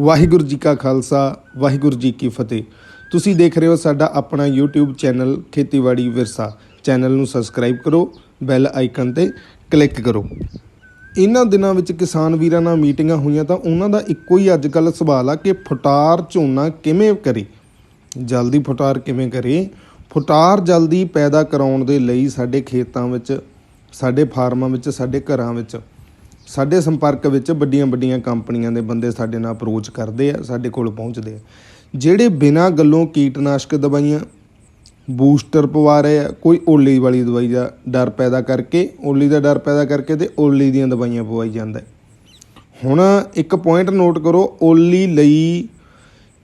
ਵਾਹਿਗੁਰੂ ਜੀ ਕਾ ਖਾਲਸਾ, ਵਾਹਿਗੁਰੂ ਜੀ ਕੀ ਫਤਿਹ। ਤੁਸੀਂ ਦੇਖ ਰਹੇ ਹੋ ਸਾਡਾ ਆਪਣਾ YouTube ਚੈਨਲ ਖੇਤੀਬਾੜੀ ਵਿਰਸਾ। ਚੈਨਲ ਨੂੰ ਸਬਸਕ੍ਰਾਈਬ ਕਰੋ ਬੈਲ ਆਈਕਨ ਤੇ ਕਲਿੱਕ ਕਰੋ। ਇਹਨਾਂ ਦਿਨਾਂ ਵਿੱਚ ਕਿਸਾਨ ਵੀਰਾਂ ਨਾਲ ਮੀਟਿੰਗਾਂ ਹੋਈਆਂ ਤਾਂ ਉਹਨਾਂ ਦਾ ਇੱਕੋ ਹੀ ਅੱਜ ਕੱਲ੍ਹ ਸਵਾਲ ਆ ਕਿ ਫੁਟਾਰ ਝੋਨਾ ਕਿਵੇਂ ਕਰੇ? ਜਲਦੀ ਫੁਟਾਰ ਕਿਵੇਂ ਕਰੇ? ਫੁਟਾਰ ਜਲਦੀ ਪੈਦਾ ਕਰਾਉਣ ਦੇ ਲਈ ਸਾਡੇ ਖੇਤਾਂ ਵਿੱਚ, ਸਾਡੇ ਫਾਰਮਾਂ ਵਿੱਚ, ਸਾਡੇ ਘਰਾਂ ਵਿੱਚ ਸਾਡੇ ਸੰਪਰਕ ਵਿੱਚ ਵੱਡੀਆਂ ਵੱਡੀਆਂ ਕੰਪਨੀਆਂ ਦੇ ਬੰਦੇ ਸਾਡੇ ਨਾਲ ਅਪਰੋਚ ਕਰਦੇ ਆ, ਸਾਡੇ ਕੋਲ ਪਹੁੰਚਦੇ ਆ। ਜਿਹੜੇ ਬਿਨਾਂ ਗੱਲੋਂ ਕੀਟਨਾਸ਼ਕ ਦਵਾਈਆਂ ਬੂਸਟਰ ਪਵਾ ਰਹੇ ਆ, ਕੋਈ ਓਲੀ ਵਾਲੀ ਦਵਾਈ ਦਾ ਡਰ ਪੈਦਾ ਕਰਕੇ, ਓਲੀ ਦਾ ਡਰ ਪੈਦਾ ਕਰਕੇ ਤੇ ਓਲੀ ਦੀਆਂ ਦਵਾਈਆਂ ਪਵਾਈ ਜਾਂਦਾ ਹੁਣ ਇੱਕ ਪੁਆਇੰਟ ਨੋਟ ਕਰੋ, ਓਲੀ ਲਈ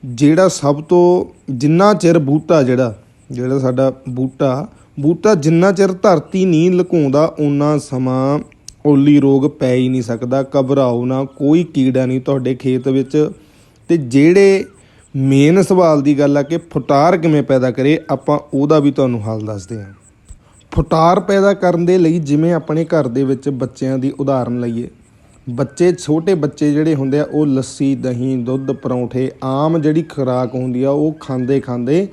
ਜਿਹੜਾ ਸਭ ਤੋਂ ਜਿੰਨਾ ਚਿਰ ਬੂਟਾ ਜਿਹੜਾ ਜਿਹੜਾ ਸਾਡਾ ਬੂਟਾ ਬੂਟਾ ਜਿੰਨਾ ਚਿਰ ਧਰਤੀ ਨਹੀਂ ਲੁਕਾਉਂਦਾ ਉਨਾ ਸਮਾਂ ਓਲੀ ਰੋਗ ਪੈ ਹੀ ਨਹੀਂ ਸਕਦਾ, ਘਬਰਾਓ ਨਾ, ਕੋਈ ਕੀੜਾ ਨਹੀਂ ਤੁਹਾਡੇ ਖੇਤ ਵਿੱਚ। ਤੇ ਜਿਹੜੇ ਮੇਨ ਸਵਾਲ ਦੀ ਗੱਲ ਆ ਕਿ ਫੁਟਾਰ ਕਿਵੇਂ ਪੈਦਾ ਕਰੇ, ਆਪਾਂ ਉਹਦਾ ਵੀ ਤੁਹਾਨੂੰ ਹੱਲ ਦੱਸਦੇ ਹਾਂ। ਫੁਟਾਰ ਪੈਦਾ ਕਰਨ ਦੇ ਲਈ ਜਿਵੇਂ ਆਪਣੇ ਘਰ ਦੇ ਵਿੱਚ ਬੱਚਿਆਂ ਦੀ ਉਦਾਹਰਨ ਲਈਏ। ਬੱਚੇ, ਛੋਟੇ ਬੱਚੇ ਜਿਹੜੇ ਹੁੰਦੇ ਆ, ਉਹ ਲੱਸੀ, ਦਹੀਂ, ਦੁੱਧ, ਪਰੌਂਠੇ, ਆਮ ਜਿਹੜੀ ਖੁਰਾਕ ਹੁੰਦੀ ਆ, ਉਹ ਖਾਂਦੇ ਖਾਂਦੇ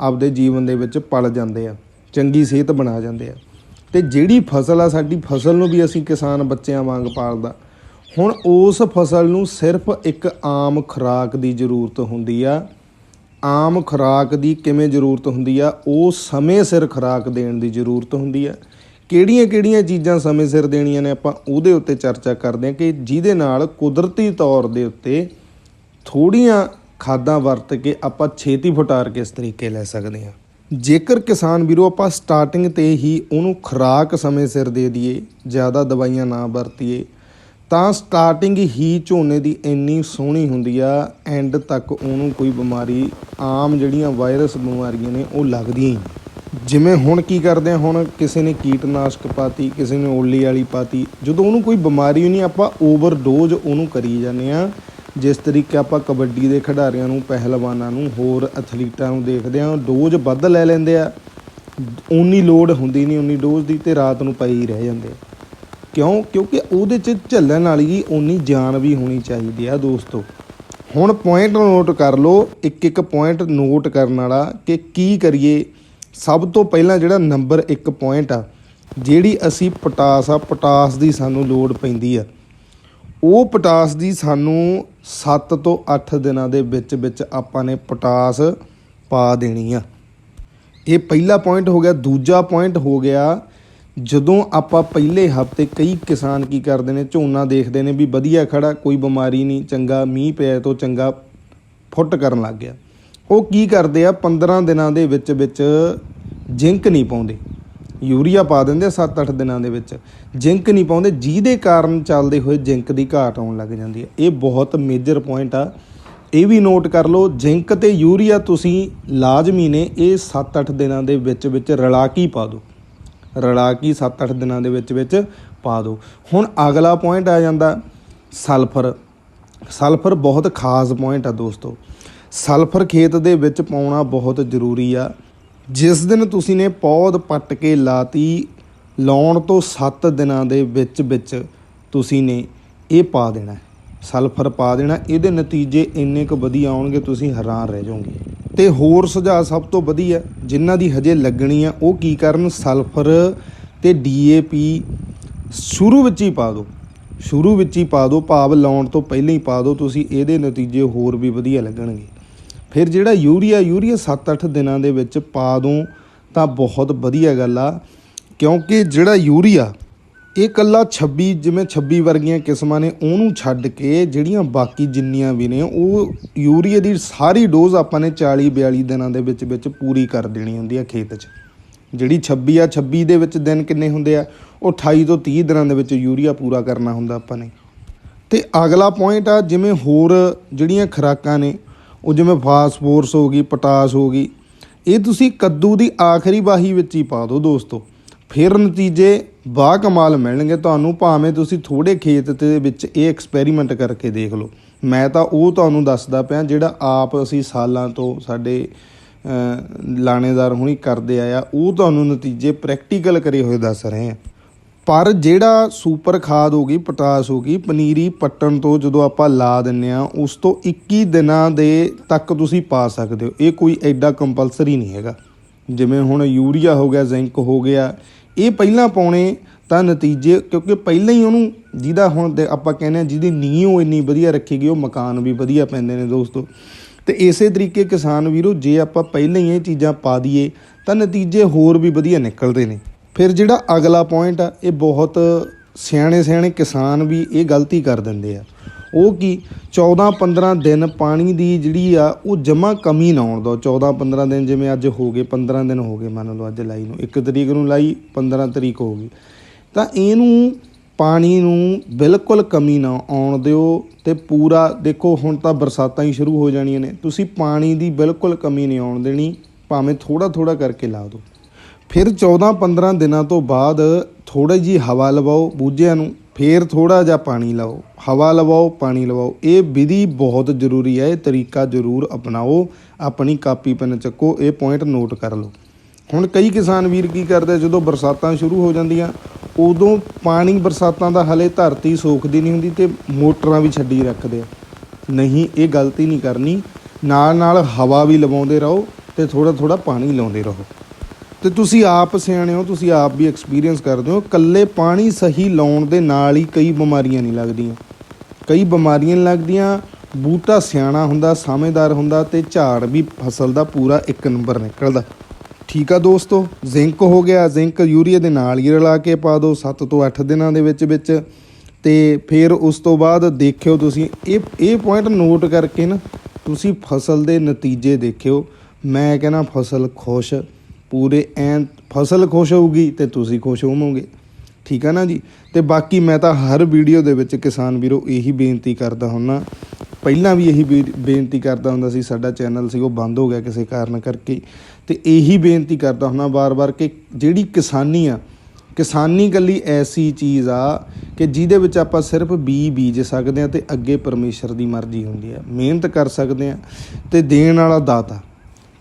ਆਪਦੇ ਜੀਵਨ ਦੇ ਵਿੱਚ ਪਲ ਜਾਂਦੇ ਆ, ਚੰਗੀ ਸਿਹਤ ਬਣਾ ਜਾਂਦੇ ਆ। ਤੇ ਜਿਹੜੀ ਫਸਲ ਆ, ਸਾਡੀ ਫਸਲ ਨੂੰ ਵੀ ਅਸੀਂ ਕਿਸਾਨ ਬੱਚਿਆਂ ਵਾਂਗ ਪਾਲਦਾ। ਹੁਣ ਉਸ ਫਸਲ ਨੂੰ ਸਿਰਫ ਇੱਕ ਆਮ ਖੁਰਾਕ ਦੀ ਜ਼ਰੂਰਤ ਹੁੰਦੀ ਆ। ਆਮ ਖੁਰਾਕ ਦੀ ਕਿਵੇਂ ਜ਼ਰੂਰਤ ਹੁੰਦੀ ਆ? ਉਹ ਸਮੇਂ ਸਿਰ ਖੁਰਾਕ ਦੇਣ ਦੀ ਜ਼ਰੂਰਤ ਹੁੰਦੀ ਆ। ਕਿਹੜੀਆਂ-ਕਿਹੜੀਆਂ ਚੀਜ਼ਾਂ ਸਮੇਂ ਸਿਰ ਦੇਣੀਆਂ ਨੇ ਆਪਾਂ ਉਹਦੇ ਉੱਤੇ ਚਰਚਾ ਕਰਦੇ ਹਾਂ ਕਿ ਜਿਹਦੇ ਨਾਲ ਕੁਦਰਤੀ ਤੌਰ ਦੇ ਉੱਤੇ ਥੋੜੀਆਂ ਖਾਦਾਂ ਵਰਤ ਕੇ ਆਪਾਂ ਛੇਤੀ ਫੁਟਾਰ ਕਿਸ ਤਰੀਕੇ ਲੈ ਸਕਦੇ ਹਾਂ ਜੇਕਰ ਕਿਸਾਨ ਵੀਰੋ, ਆਪਾਂ ਸਟਾਰਟਿੰਗ ਤੇ ਹੀ ਉਹਨੂੰ ਖੁਰਾਕ ਸਮੇਂ ਸਿਰ ਦੇ ਦਈਏ, ਜ਼ਿਆਦਾ ਦਵਾਈਆਂ ਨਾ ਵਰਤੀਏ, ਤਾਂ ਸਟਾਰਟਿੰਗ ਹੀ ਝੋਨੇ ਦੀ ਇੰਨੀ ਸੋਹਣੀ ਹੁੰਦੀ ਆ ਐਂਡ ਤੱਕ ਉਹਨੂੰ ਕੋਈ ਬਿਮਾਰੀ, ਆਮ ਜਿਹੜੀਆਂ ਵਾਇਰਸ ਬਿਮਾਰੀਆਂ ਨੇ, ਉਹ ਲੱਗਦੀਆਂ ਹੀ ਜਿਵੇਂ ਹੁਣ ਕੀ ਕਰਦੇ ਆ, ਹੁਣ ਕਿਸੇ ਨੇ ਕੀਟਨਾਸ਼ਕ ਪਾਤੀ, ਕਿਸੇ ਨੇ ਓਲੀ ਵਾਲੀ ਪਾਤੀ, ਜਦੋਂ ਉਹਨੂੰ ਕੋਈ ਬਿਮਾਰੀ ਨਹੀਂ, ਆਪਾਂ ਓਵਰਡੋਜ਼ ਉਹਨੂੰ ਕਰੀ ਜਾਂਦੇ ਆ। ਜਿਸ ਤਰੀਕੇ ਆਪਾਂ ਕਬੱਡੀ ਦੇ ਖਿਡਾਰੀਆਂ ਨੂੰ, ਪਹਿਲਵਾਨਾਂ ਨੂੰ, ਹੋਰ ਐਥਲੀਟਾਂ ਨੂੰ ਦੇਖਦੇ ਹਾਂ, ਡੋਜ਼ ਵੱਧ ਲੈ ਲੈਂਦੇ ਆ। ਉਨੀ ਲੋਡ ਹੁੰਦੀ ਨਹੀਂ ਉਨੀ ਡੋਜ਼ ਦੀ ਤੇ ਰਾਤ ਨੂੰ ਪਈ ਰਹਿ ਜਾਂਦੇ ਆ। ਕਿਉਂ? ਕਿਉਂਕਿ ਉਹਦੇ ਚ ਝੱਲਣ ਵਾਲੀ ਉਨੀ ਜਾਨ ਵੀ ਹੋਣੀ ਚਾਹੀਦੀ ਆ ਦੋਸਤੋ। ਹੁਣ ਪੁਆਇੰਟ ਨੋਟ ਕਰ ਲਓ, ਇੱਕ ਇੱਕ ਪੁਆਇੰਟ ਨੋਟ ਕਰਨ ਵਾਲਾ ਕਿ ਕੀ ਕਰੀਏ। ਸਭ ਤੋਂ ਪਹਿਲਾਂ ਜਿਹੜਾ ਨੰਬਰ 1 ਪੁਆਇੰਟ ਆ, ਜਿਹੜੀ ਅਸੀਂ ਪੋਟਾਸ ਆ, ਪੋਟਾਸ ਦੀ ਸਾਨੂੰ ਲੋੜ ਪੈਂਦੀ ਆ। ਉਹ ਪੋਟਾਸ ਦੀ ਸਾਨੂੰ 7 ਤੋਂ 8 ਦਿਨਾਂ ਦੇ ਵਿੱਚ ਵਿੱਚ ਆਪਾਂ ਨੇ ਪੋਟਾਸ ਪਾ ਦੇਣੀ ਆ। ਇਹ ਪਹਿਲਾ ਪੁਆਇੰਟ ਹੋ ਗਿਆ। ਦੂਜਾ ਪੁਆਇੰਟ ਹੋ ਗਿਆ। ਜਦੋਂ ਆਪਾਂ ਪਹਿਲੇ ਹਫ਼ਤੇ ਕਈ ਕਿਸਾਨ ਕੀ ਕਰਦੇ ਨੇ, ਝੋਨਾ ਦੇਖਦੇ ਨੇ ਵੀ ਵਧੀਆ ਖੜਾ, ਕੋਈ ਬਿਮਾਰੀ ਨਹੀਂ, ਚੰਗਾ ਮੀਂਹ ਪਿਆ ਤੋਂ ਚੰਗਾ ਫੁੱਟ ਕਰਨ ਲੱਗ ਗਿਆ। ਉਹ ਕੀ ਕਰਦੇ ਆ? 15 ਦਿਨਾਂ ਦੇ ਵਿੱਚ ਵਿੱਚ ਜਿੰਕ ਨਹੀਂ ਪਾਉਂਦੇ। ਯੂਰੀਆ ਪਾ ਦਿੰਦੇ ਆ 7-8 ਦਿਨਾਂ ਦੇ ਵਿੱਚ। ਜਿੰਕ ਨਹੀਂ ਪਾਉਂਦੇ, ਜਿਹਦੇ ਕਾਰਨ ਚੱਲਦੇ ਹੋਏ ਜਿੰਕ ਦੀ ਘਾਟ ਆਉਣ ਲੱਗ ਜਾਂਦੀ ਹੈ। ਇਹ ਬਹੁਤ ਮੇਜਰ ਪੁਆਇੰਟ ਆ। ਇਹ ਵੀ ਨੋਟ ਕਰ ਲਓ, ਜਿੰਕ ਤੇ ਯੂਰੀਆ ਤੁਸੀਂ ਲਾਜ਼ਮੀ ਨੇ ਇਹ 7-8 ਦਿਨਾਂ ਦੇ ਵਿੱਚ ਵਿੱਚ ਰਲਾ ਕੇ ਪਾ ਦਿਓ। ਰਲਾ ਕੇ 7-8 ਦਿਨਾਂ ਦੇ ਵਿੱਚ ਵਿੱਚ ਪਾ ਦਿਓ। ਹੁਣ ਅਗਲਾ ਪੁਆਇੰਟ ਆ ਜਾਂਦਾ, ਸਲਫਰ। ਸਲਫਰ ਬਹੁਤ ਖਾਸ ਪੁਆਇੰਟ ਆ ਦੋਸਤੋ। ਸਲਫਰ ਖੇਤ ਦੇ ਵਿੱਚ ਪਾਉਣਾ ਬਹੁਤ ਜ਼ਰੂਰੀ ਆ। ਜਿਸ ਦਿਨ ਤੁਸੀਂ ਨੇ ਪੌਦ ਪੱਟ ਕੇ ਲਾਤੀ, ਲਾਉਣ ਤੋਂ 7 ਦਿਨਾਂ ਦੇ ਵਿੱਚ ਵਿੱਚ ਤੁਸੀਂ ਨੇ ਇਹ ਪਾ ਦੇਣਾ ਸਲਫਰ ਪਾ ਦੇਣਾ ਇਹਦੇ ਨਤੀਜੇ ਇੰਨੇ ਕੁ ਵਧੀਆ ਆਉਣਗੇ, ਤੁਸੀਂ ਹੈਰਾਨ ਰਹਿ ਜਾਓਗੇ। ਤੇ ਹੋਰ ਸੁਝਾਅ ਸਭ ਤੋਂ ਵਧੀਆ ਜਿਨ੍ਹਾਂ ਦੀ ਹਜੇ ਲੱਗਣੀ ਆ, ਉਹ ਕੀ ਕਰਨ? ਸਲਫਰ ਤੇ ਡੀਏਪੀ ਸ਼ੁਰੂ ਵਿੱਚ ਹੀ ਪਾ ਦਿਓ। ਸ਼ੁਰੂ ਵਿੱਚ ਹੀ ਪਾ ਦਿਓ। ਭਾਵ ਲਾਉਣ ਤੋਂ ਪਹਿਲਾਂ ਹੀ ਪਾ ਦਿਓ। ਤੁਸੀਂ ਇਹਦੇ ਨਤੀਜੇ ਹੋਰ ਵੀ ਵਧੀਆ ਲੱਗਣਗੇ। ਫਿਰ ਜਿਹੜਾ ਯੂਰੀਆ ਯੂਰੀਆ 7-8 ਦਿਨਾਂ ਦੇ ਵਿੱਚ ਪਾ ਦੂੰ, ਤਾਂ ਬਹੁਤ ਵਧੀਆ ਗੱਲ ਆ। ਕਿਉਂਕਿ ਜਿਹੜਾ ਯੂਰੀਆ, ਇਹ ਕੱਲਾ 26 ਜਿਵੇਂ 26 ਵਰਗੀਆਂ ਕਿਸਮਾਂ ਨੇ, ਉਹਨੂੰ ਛੱਡ ਕੇ ਜਿਹੜੀਆਂ ਬਾਕੀ ਜਿੰਨੀਆਂ ਵੀ ਨੇ, ਉਹ ਯੂਰੀਆ ਦੀ ਸਾਰੀ ਡੋਜ਼ ਆਪਾਂ ਨੇ 40 42 ਦਿਨਾਂ ਦੇ ਵਿੱਚ ਵਿੱਚ ਪੂਰੀ ਕਰ ਦੇਣੀ ਹੁੰਦੀ ਆ ਖੇਤ 'ਚ। ਜਿਹੜੀ 26 ਆ 26 ਦੇ ਵਿੱਚ ਦਿਨ ਕਿੰਨੇ ਹੁੰਦੇ ਆ? ਉਹ 28 ਤੋਂ 30 ਦਿਨਾਂ ਦੇ ਵਿੱਚ ਯੂਰੀਆ ਪੂਰਾ ਕਰਨਾ ਹੁੰਦਾ ਆਪਾਂ ਨੇ। ਤੇ ਅਗਲਾ ਪੁਆਇੰਟ ਆ, ਜਿਵੇਂ ਹੋਰ ਜਿਹੜੀਆਂ ਖੁਰਾਕਾਂ ਨੇ ਉਹ ਜਿਵੇਂ ਫਾਸਫੋਰਸ ਹੋ ਗਈ, ਪੋਟਾਸ ਹੋ ਗਈ, ਇਹ ਤੁਸੀਂ ਕੱਦੂ ਦੀ ਆਖਰੀ ਵਾਹੀ ਵਿੱਚ ਹੀ ਪਾ ਦਿਓ ਦੋਸਤੋ। ਫਿਰ ਨਤੀਜੇ ਬਾ ਕਮਾਲ ਮਿਲਣਗੇ ਤੁਹਾਨੂੰ, ਭਾਵੇਂ ਤੁਸੀਂ ਥੋੜੇ ਖੇਤ ਦੇ ਵਿੱਚ ਇਹ ਐਕਸਪੈਰੀਮੈਂਟ ਕਰਕੇ ਦੇਖ ਲਓ। ਮੈਂ ਤਾਂ ਉਹ ਤੁਹਾਨੂੰ ਦੱਸਦਾ ਪਿਆ ਜਿਹੜਾ ਆਪ ਅਸੀਂ ਸਾਲਾਂ ਤੋਂ ਸਾਡੇ ਲਾਣੇਦਾਰ ਹੁਣੀ ਕਰਦੇ ਆਇਆ ਉਹ ਤੁਹਾਨੂੰ ਨਤੀਜੇ ਪ੍ਰੈਕਟੀਕਲ ਕਰੇ ਹੋਏ ਦੱਸ ਰਹੇ ਆ। ਪਰ ਜਿਹੜਾ ਸੁਪਰ ਖਾਦ ਹੋ ਗਈ, ਪੋਟਾਸ ਹੋ ਗਈ, ਪਨੀਰੀ ਪੱਟਣ ਤੋਂ ਜਦੋਂ ਆਪਾਂ ਲਾ ਦਿੰਨੇ ਆ, ਉਸ ਤੋਂ 21 ਦਿਨਾਂ ਦੇ ਤੱਕ ਤੁਸੀਂ ਪਾ ਸਕਦੇ ਹੋ। ਇਹ ਕੋਈ ਐਡਾ ਕੰਪਲਸਰੀ ਨਹੀਂ ਹੈਗਾ। ਜਿਵੇਂ ਹੁਣ ਯੂਰੀਆ ਹੋ ਗਿਆ ਜ਼ਿੰਕ ਹੋ ਗਿਆ, ਇਹ ਪਹਿਲਾਂ ਪਾਉਣੇ ਤਾਂ ਨਤੀਜੇ, ਕਿਉਂਕਿ ਪਹਿਲਾਂ ਹੀ ਉਹਨੂੰ ਜਿਹਦਾ ਹੁਣ ਦੇ- ਆਪਾਂ ਕਹਿੰਦੇ ਆ, ਜਿਹਦੀ ਨੀਂਹ ਉਹ ਇੰਨੀ ਵਧੀਆ ਰੱਖੀ ਗਈ ਉਹ ਮਕਾਨ ਵੀ ਵਧੀਆ ਪੈਂਦੇ ਨੇ ਦੋਸਤੋ। ਤੇ ਇਸੇ ਤਰੀਕੇ ਕਿਸਾਨ ਵੀਰੋ, ਜੇ ਆਪਾਂ ਪਹਿਲਾਂ ਹੀ ਇਹ ਚੀਜ਼ਾਂ ਪਾ ਦਈਏ, ਤਾਂ ਨਤੀਜੇ ਹੋਰ ਵੀ ਵਧੀਆ ਨਿਕਲਦੇ ਨੇ। ਫਿਰ ਜਿਹੜਾ ਅਗਲਾ ਪੁਆਇੰਟ ਆ, ਇਹ ਬਹੁਤ ਸਿਆਣੇ ਸਿਆਣੇ ਕਿਸਾਨ ਵੀ ਇਹ ਗਲਤੀ ਕਰ ਦਿੰਦੇ ਆ। ਉਹ ਕੀ 14 15 ਦਿਨ ਪਾਣੀ ਦੀ ਜਿਹੜੀ ਆ, ਉਹ ਜਮਾ ਕਮੀ ਨਾ ਆਉਣ ਦੋ 14 15 ਦਿਨ ਜਿਵੇਂ ਅੱਜ ਹੋ ਗਏ 15 ਦਿਨ ਹੋ ਗਏ ਮੰਨ ਲਓ ਅੱਜ ਲਾਈ ਨੂੰ। 1 ਤਰੀਕ ਨੂੰ ਲਾਈ 15 ਤਰੀਕ ਹੋ ਗਈ। ਤਾਂ ਇਹਨੂੰ ਪਾਣੀ ਨੂੰ ਬਿਲਕੁਲ ਕਮੀ ਨਾ ਆਉਣ ਦਿਓ ਤੇ ਪੂਰਾ, ਦੇਖੋ ਹੁਣ ਤਾਂ ਬਰਸਾਤਾਂ ਹੀ ਸ਼ੁਰੂ ਹੋ ਜਾਣੀਆਂ ਨੇ। ਤੁਸੀਂ ਪਾਣੀ ਦੀ ਬਿਲਕੁਲ ਕਮੀ ਨਹੀਂ ਆਉਣ ਦੇਣੀ, ਭਾਵੇਂ ਥੋੜਾ ਥੋੜਾ ਕਰਕੇ ਲਾ ਦਿਓ। ਫਿਰ 14-15 ਦਿਨਾਂ ਤੋਂ ਬਾਅਦ ਥੋੜੀ ਜੀ ਹਵਾ ਲਵਾਓ ਬੂਝਿਆਂ ਨੂੰ, ਫਿਰ ਥੋੜਾ ਜਿਹਾ ਪਾਣੀ ਲਾਓ ਹਵਾ ਲਵਾਓ, ਪਾਣੀ ਲਵਾਓ। ਇਹ ਵਿਧੀ ਬਹੁਤ ਜ਼ਰੂਰੀ ਹੈ, ਇਹ ਤਰੀਕਾ ਜ਼ਰੂਰ ਅਪਣਾਓ, ਆਪਣੀ ਕਾਪੀ, ਪੈਨ ਚੱਕੋ, ਇਹ ਪੁਆਇੰਟ ਨੋਟ ਕਰ ਲਓ। ਹੁਣ ਕਈ ਕਿਸਾਨ ਵੀਰ ਕੀ ਕਰਦੇ, ਜਦੋਂ ਬਰਸਾਤਾਂ ਸ਼ੁਰੂ ਹੋ ਜਾਂਦੀਆਂ, ਉਦੋਂ ਪਾਣੀ ਬਰਸਾਤਾਂ ਦਾ ਹਲੇ ਧਰਤੀ ਸੋਖਦੀ ਨਹੀਂ ਹੁੰਦੀ ਤੇ ਮੋਟਰਾਂ ਵੀ ਛੱਡੀ ਰੱਖਦੇ ਆ। ਨਹੀਂ, ਇਹ ਗਲਤੀ ਨਹੀਂ ਕਰਨੀ। ਨਾਲ ਨਾਲ ਹਵਾ ਵੀ ਲਵਾਉਂਦੇ ਰਹੋ ਤੇ ਥੋੜਾ ਥੋੜਾ ਪਾਣੀ ਲਾਉਂਦੇ ਰਹੋ। ਤੇ ਤੁਸੀਂ ਆਪ ਸਿਆਣੇ ਹੋ, ਤੁਸੀਂ ਆਪ ਵੀ ਐਕਸਪੀਰੀਅੰਸ ਕਰਦੇ ਹੋ, ਇਕੱਲੇ ਪਾਣੀ ਸਹੀ ਲਾਉਣ ਦੇ ਨਾਲ ਹੀ ਕਈ ਬਿਮਾਰੀਆਂ ਨਹੀਂ ਲੱਗਦੀਆਂ। ਕਈ ਬਿਮਾਰੀਆਂ ਨੀ ਲੱਗਦੀਆਂ, ਬੂਟਾ ਸਿਆਣਾ ਹੁੰਦਾ, ਸਮਝਦਾਰ ਹੁੰਦਾ ਤੇ ਝਾੜ ਵੀ ਫਸਲ ਦਾ ਪੂਰਾ ਇੱਕ ਨੰਬਰ ਨਿਕਲਦਾ। ਠੀਕ ਆ ਦੋਸਤੋ ਜ਼ਿੰਕ ਹੋ ਗਿਆ ਜ਼ਿੰਕ ਯੂਰੀਆ ਦੇ ਨਾਲ ਹੀ ਰਲਾ ਕੇ ਪਾ ਦਿਓ 7 ਤੋਂ 8 ਦਿਨਾਂ ਦੇ ਵਿੱਚ ਵਿੱਚ। ਤੇ ਫਿਰ ਉਸ ਤੋਂ ਬਾਅਦ ਦੇਖਿਓ ਤੁਸੀਂ, ਇਹ ਇਹ ਪੁਆਇੰਟ ਨੋਟ ਕਰਕੇ ਨਾ, ਤੁਸੀਂ ਫਸਲ ਦੇ ਨਤੀਜੇ ਦੇਖਿਓ। ਮੈਂ ਕਹਿੰਦਾ ਫਸਲ ਖੁਸ਼ ਪੂਰੇ ਐਨ ਫਸਲ ਖੁਸ਼ ਹੋਊਗੀ ਤੇ ਤੁਸੀਂ ਖੁਸ਼ ਹੋਵੋਗੇ। ਠੀਕ ਆ ਨਾ ਜੀ? ਤੇ ਬਾਕੀ ਮੈਂ ਤਾਂ ਹਰ ਵੀਡੀਓ ਦੇ ਵਿੱਚ ਕਿਸਾਨ ਵੀਰੋ ਇਹੀ ਬੇਨਤੀ ਕਰਦਾ ਹੁੰਨਾ। ਪਹਿਲਾਂ ਵੀ ਇਹੀ ਬੇ- ਬੇਨਤੀ ਕਰਦਾ ਹੁੰਦਾ ਸੀ, ਸਾਡਾ ਚੈਨਲ ਸੀ, ਉਹ ਬੰਦ ਹੋ ਗਿਆ ਕਿਸੇ ਕਾਰਨ ਕਰਕੇ। ਤੇ ਇਹੀ ਬੇਨਤੀ ਕਰਦਾ ਹੁੰਨਾ ਵਾਰ-ਵਾਰ ਕਿ ਜਿਹੜੀ ਕਿਸਾਨੀ ਆ, ਕਿਸਾਨੀ ਕੱਲੀ ਐਸੀ ਚੀਜ਼ ਆ ਕਿ ਜਿਹਦੇ ਵਿੱਚ ਆਪਾਂ ਸਿਰਫ ਬੀ ਬੀਜ ਸਕਦੇ ਆ ਤੇ ਅੱਗੇ ਪਰਮੇਸ਼ਰ ਦੀ ਮਰਜ਼ੀ ਹੁੰਦੀ ਆ। ਮਿਹਨਤ ਕਰ ਸਕਦੇ ਆ ਤੇ ਦੇਣ ਵਾਲਾ ਦਾਤਾ।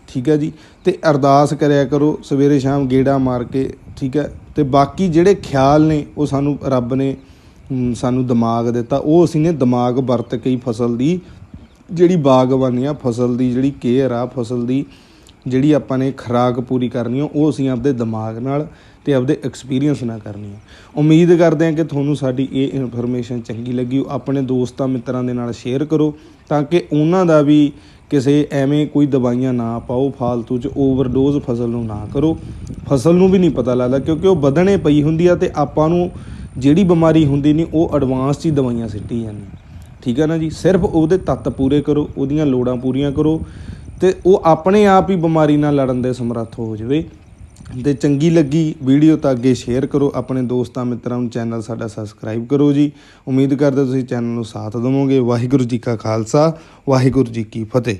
ਠੀਕ ਹੈ ਜੀ। ਤੇ ਅਰਦਾਸ ਕਰਿਆ ਕਰੋ, ਸਵੇਰੇ ਸ਼ਾਮ ਗੇੜਾ ਮਾਰ ਕੇ, ਠੀਕ ਹੈ। ਤੇ ਬਾਕੀ ਜਿਹੜੇ ਖਿਆਲ ਨੇ, ਉਹ ਸਾਨੂੰ ਰੱਬ ਨੇ ਸਾਨੂੰ ਦਿਮਾਗ ਦਿੱਤਾ। ਉਹ ਅਸੀਂ ਨੇ ਦਿਮਾਗ ਵਰਤ ਕੇ ਹੀ ਫਸਲ ਦੀ ਜਿਹੜੀ ਬਾਗਬਾਨੀ ਆ, ਫਸਲ ਦੀ ਜਿਹੜੀ ਕੇਅਰ ਆ, ਫਸਲ ਦੀ ਜਿਹੜੀ ਆਪਾਂ ਨੇ ਖੁਰਾਕ ਪੂਰੀ ਕਰਨੀ ਆ, ਉਹ ਅਸੀਂ ਆਪਦੇ ਦਿਮਾਗ ਨਾਲ ਤੇ ਆਪਦੇ ਐਕਸਪੀਰੀਅੰਸ ਨਾਲ ਕਰਨੀ ਆ। ਉਮੀਦ ਕਰਦੇ ਹਾਂ ਕਿ ਤੁਹਾਨੂੰ ਸਾਡੀ ਇਹ ਇਨਫੋਰਮੇਸ਼ਨ ਚੰਗੀ ਲੱਗੀ। ਆਪਣੇ ਦੋਸਤਾਂ ਮਿੱਤਰਾਂ ਦੇ ਨਾਲ ਸ਼ੇਅਰ ਕਰੋ, ਤਾਂ ਕਿ ਉਹਨਾਂ ਦਾ ਵੀ ਕਿਸੇ ਐਵੇਂ ਕੋਈ ਦਵਾਈਆਂ ਨਾ ਪਾਓ, ਫਾਲਤੂ ਚ ਓਵਰਡੋਜ਼ ਫਸਲ ਨੂੰ ਨਾ ਕਰੋ। ਫਸਲ ਨੂੰ ਵੀ ਨਹੀਂ ਪਤਾ ਲੱਗਦਾ ਕਿਉਂਕਿ ਉਹ ਵਧਣੇ ਪਈ ਹੁੰਦੀ ਆ ਤੇ ਆਪਾਂ ਨੂੰ ਜਿਹੜੀ ਬਿਮਾਰੀ ਹੁੰਦੀ ਨਹੀਂ, ਉਹ ਐਡਵਾਂਸ 'ਚ ਹੀ ਦਵਾਈਆਂ ਸਿੱਟੀ ਜਾਂਦੀਆਂ। ਠੀਕ ਹੈ ਨਾ ਜੀ? ਸਿਰਫ ਉਹਦੇ ਤੱਤ ਪੂਰੇ ਕਰੋ, ਉਹਦੀਆਂ ਲੋੜਾਂ ਪੂਰੀਆਂ ਕਰੋ ਤੇ ਉਹ ਆਪਣੇ ਆਪ ਹੀ ਬਿਮਾਰੀ ਨਾਲ ਲੜਨ ਦੇ ਸਮਰੱਥ ਹੋ ਜਾਵੇ। ਤੇ ਚੰਗੀ ਲੱਗੀ ਵੀਡੀਓ ਤਾਂ ਅੱਗੇ ਸ਼ੇਅਰ ਕਰੋ, ਆਪਣੇ ਦੋਸਤਾਂ ਮਿੱਤਰਾਂ ਨੂੰ ਚੈਨਲ ਸਾਡਾ ਸਬਸਕ੍ਰਾਈਬ ਕਰੋ ਜੀ। ਉਮੀਦ ਕਰਦੇ ਤੁਸੀਂ ਚੈਨਲ ਨੂੰ ਸਾਥ ਦੇਵੋਗੇ। ਵਾਹਿਗੁਰੂ ਜੀ ਕਾ ਖਾਲਸਾ, ਵਾਹਿਗੁਰੂ ਜੀ ਕੀ ਫਤਿਹ।